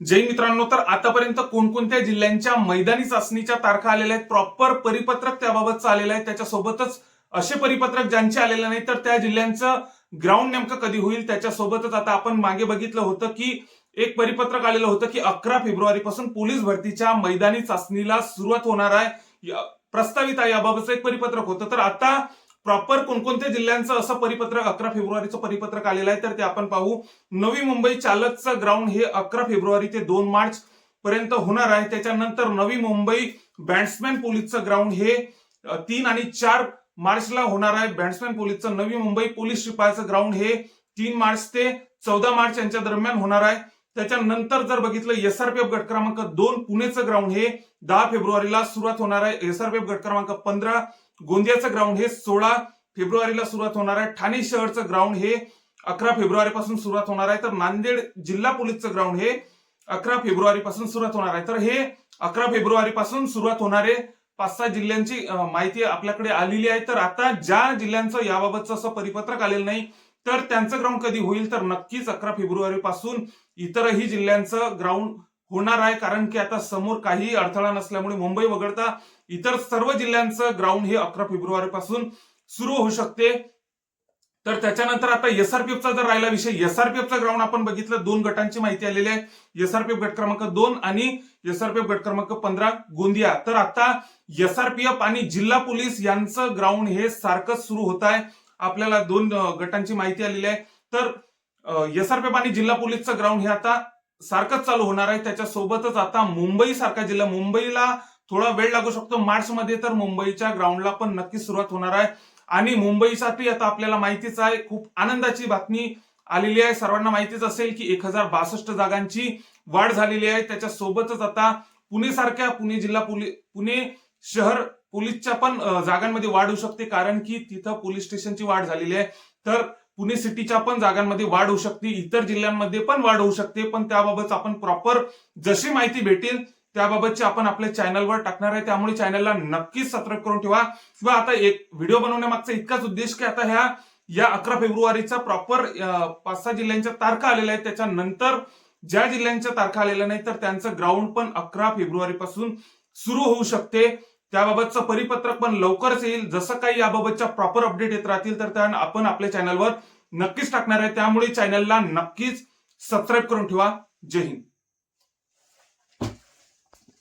जय मित्रांनो तर आतापर्यंत कोणकोणत्या जिल्ह्यांच्या मैदानी चाचणीच्या तारखा आलेल्या आहेत? प्रॉपर परिपत्रक त्याबाबतचं आलेलं आहे. त्याच्यासोबतच असे परिपत्रक ज्यांचे आलेले नाही तर त्या जिल्ह्यांचं ग्राउंड नेमकं कधी होईल? त्याच्यासोबतच आता आपण मागे बघितलं होतं की एक परिपत्रक आलेलं होतं की अकरा फेब्रुवारी पासून पोलीस भरतीच्या मैदानी चाचणीला सुरुवात होणार आहे. प्रस्तावित आहे याबाबतचं एक परिपत्रक होतं. तर आता प्रॉपर कोणकोणत्या जिल्ह्यांचं असं परिपत्रक अकरा फेब्रुवारीचं परिपत्रक आलेलं आहे तर ते आपण पाहू. नवी मुंबई चालकचं ग्राउंड हे अकरा फेब्रुवारी ते दोन मार्च पर्यंत होणार आहे. त्याच्यानंतर नवी मुंबई बॅट्समॅन पोलीसचं ग्राउंड हे तीन आणि चार मार्चला होणार आहे. Batsman पोलीसचं Navi Mumbai police शिपायाचं ground हे तीन मार्च ते चौदा मार्च यांच्या दरम्यान होणार आहे. त्याच्यानंतर जर बघितलं एसआरपीएफ गट क्रमांक दोन पुणेचं ग्राउंड हे दहा फेब्रुवारीला सुरुवात होणार आहे. एसआरपीएफ गट क्रमांक पंधरा गोंदियाचं ग्राउंड हे सोळा फेब्रुवारीला सुरुवात होणार आहे. ठाणे शहरचं ग्राउंड हे अकरा फेब्रुवारी पासून सुरुवात होणार आहे. तर नांदेड जिल्हा पोलीसचं ग्राउंड हे अकरा फेब्रुवारी पासून सुरुवात होणार आहे. तर हे अकरा फेब्रुवारी पासून सुरुवात होणारे पाच सहा जिल्ह्यांची माहिती आपल्याकडे आलेली आहे. तर आता ज्या जिल्ह्यांचं याबाबतचं असं परिपत्रक आलेलं नाही तर त्यांचं ग्राउंड कधी होईल? तर नक्कीच अकरा फेब्रुवारी पासून इतरही जिल्ह्यांचं ग्राउंड होणार आहे कारण की आता समोर काही अडथळा नसल्यामुळे मुंबई वगळता इतर सर्व जिल्ह्यांचं ग्राउंड हे अकरा फेब्रुवारी पासून सुरू होऊ शकते. तर त्याच्यानंतर आता एसआरपीएफचा जर राहिला विषय एसआरपीएफचा ग्राउंड आपण बघितलं दोन गटांची माहिती आलेली आहे. एसआरपीएफ गट क्रमांक दोन आणि एसआरपीएफ गट क्रमांक पंधरा गोंदिया. तर आता एसआरपीएफ आणि जिल्हा पोलीस यांचं ग्राउंड हे सारखंच सुरू होत आहे. आपल्याला दोन गटांची माहिती आलेली आहे. तर एसआरपीएफ आणि जिल्हा पोलीसचं ग्राउंड हे आता सारखंच चालू होणार आहे. त्याच्यासोबतच आता मुंबई सारखा जिल्हा मुंबईला थोडा वेळ लागू शकतो. मार्च मध्ये तर मुंबईच्या ग्राउंडला पण नक्की सुरुवात होणार आहे. आणि मुंबईसाठी आता आपल्याला माहितीच आहे खूप आनंदाची बातमी आलेली आहे. सर्वांना माहितीच असेल की एक हजार बासष्ट जागांची वाढ झालेली आहे. त्याच्यासोबतच आता पुणे सारख्या पुणे जिल्हा पोलीस पुणे शहर पोलीसच्या पण जागांमध्ये वाढ होऊ शकते. कारण की तिथं पोलीस स्टेशनची वाढ झालेली आहे. तर पुणे सिटीच्या पण जागांमध्ये वाढ होऊ शकते इतर जिल्ह्यांमध्ये पण वाढ होऊ शकते. पण त्याबाबत आपण प्रॉपर जशी माहिती भेटेल त्याबाबतची आपण आपल्या चॅनलवर टाकणार आहे. त्यामुळे चॅनलला नक्कीच सबस्क्राईब करून ठेवा. किंवा आता एक व्हिडिओ बनवण्यामागचा इतकाच उद्देश की आता ह्या या अकरा फेब्रुवारीचा प्रॉपर पाच सहा जिल्ह्यांच्या तारखा आलेल्या आहेत. त्याच्यानंतर ज्या जिल्ह्यांच्या तारखा आलेल्या नाही तर त्यांचं ग्राउंड पण अकरा फेब्रुवारी पासून सुरू होऊ शकते. त्याबाबतचं परिपत्रक पण लवकरच येईल. जसं काही याबाबतच्या प्रॉपर अपडेट येत राहतील तर त्या आपण आपल्या चॅनलवर नक्कीच टाकणार आहे. त्यामुळे चॅनलला नक्कीच सबस्क्राईब करून ठेवा. जय हिंद.